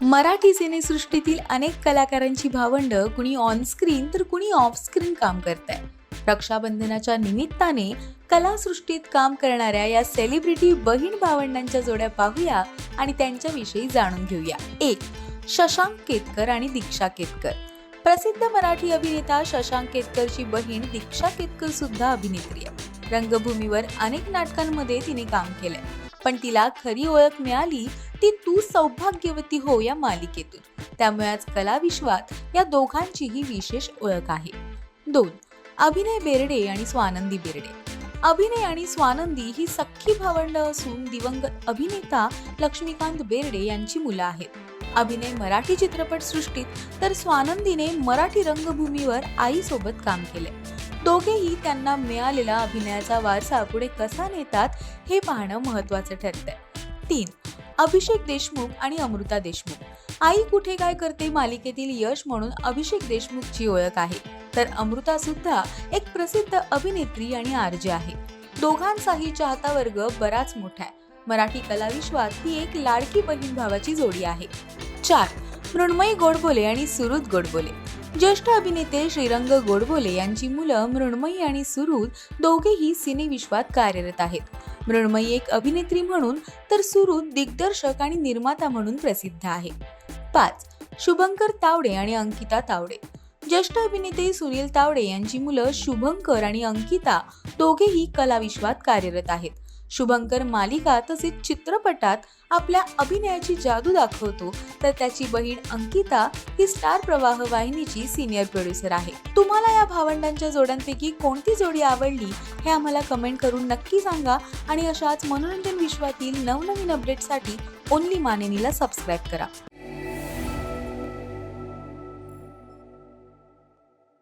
मराठी सिनेसृष्टीतील अनेक कलाकारांची भावंड कुणी ऑन स्क्रीन तर कुणी ऑफ स्क्रीन काम करत आहे रक्षाबंधनाच्या निमित्ताने कलासृष्टीत काम करणाऱ्या या सेलिब्रिटी बहीण भावंडांच्या जोड्या पाहूया आणि त्यांच्याविषयी जाणून घेऊया. एक शशांक केतकर आणि दीक्षा केतकर. प्रसिद्ध मराठी अभिनेता शशांक केतकरची बहीण दीक्षा केतकर सुद्धा अभिनेत्री आहे. रंगभूमीवर अनेक नाटकांमध्ये तिने काम केलंय. पण तिला खरी ओळख मिळाली ती तू सौभाग्यवती हो या मालिकेतून. त्यामुळे आज कलाविश्वात या दोघांचीही विशेष ओळख आहे. दोन अभिनय बेर्डे आणि स्वानंदी बेर्डे. अभिनय आणि स्वानंदी ही सख्खी भावंड असून दिवंगत अभिनेता लक्ष्मीकांत बेर्डे यांची मुलं आहेत. अभिनय मराठी चित्रपट सृष्टीत तर स्वानंदीने मराठी रंगभूमीवर आईसोबत काम केले दोघेही त्यांना मिळालेला अभिनयाचा वारसा पुढे कसा नेतात हे पाहणं महत्वाचं ठरतंय. तीन अभिषेक देशमुख आणि अमृता देशमुख. आई कुठे काय करते मालिकेतील यश म्हणून अभिषेक देशमुखची ओळख आहे. तर अमृता सुद्धा एक प्रसिद्ध अभिनेत्री आणि आरजे आहे. दोघांचाही चाहता वर्ग बराच मोठा आहे. मराठी कलाविश्वात ही एक लाडकी बहीण भावाची जोडी आहे. चार मृण्मयी गोडबोले आणि सुरुत गोडबोले. ज्येष्ठ अभिनेते श्रीरंग गोडबोले यांची मुलं मृण्मयी आणि सुरुत दोघेही सिनेविश्वात कार्यरत आहेत. मृण्मयी एक अभिनेत्री म्हणून तर सुरुत दिग्दर्शक आणि निर्माता म्हणून प्रसिद्ध आहे. पाच शुभंकर तावडे आणि अंकिता तावडे. ज्येष्ठ अभिनेते सुनील तावडे यांची मुलं शुभंकर आणि अंकिता दोघेही कलाविश्वात कार्यरत आहेत. शुभंकर मालिका तसेच चित्रपटात आपल्या अभिनयाची जादू दाखवतो. तर त्याची बहीण अंकिता ही स्टार प्रवाह वाहिनीची सिनियर प्रोड्युसर आहे. तुम्हाला या भावंडांच्या जोड्यांपैकी कोणती जोडी आवडली हे आम्हाला कमेंट करून नक्की सांगा आणि अशाच मनोरंजन विश्वातील नवनवीन अपडेटसाठी ओनली मानेनीला सबस्क्राईब करा.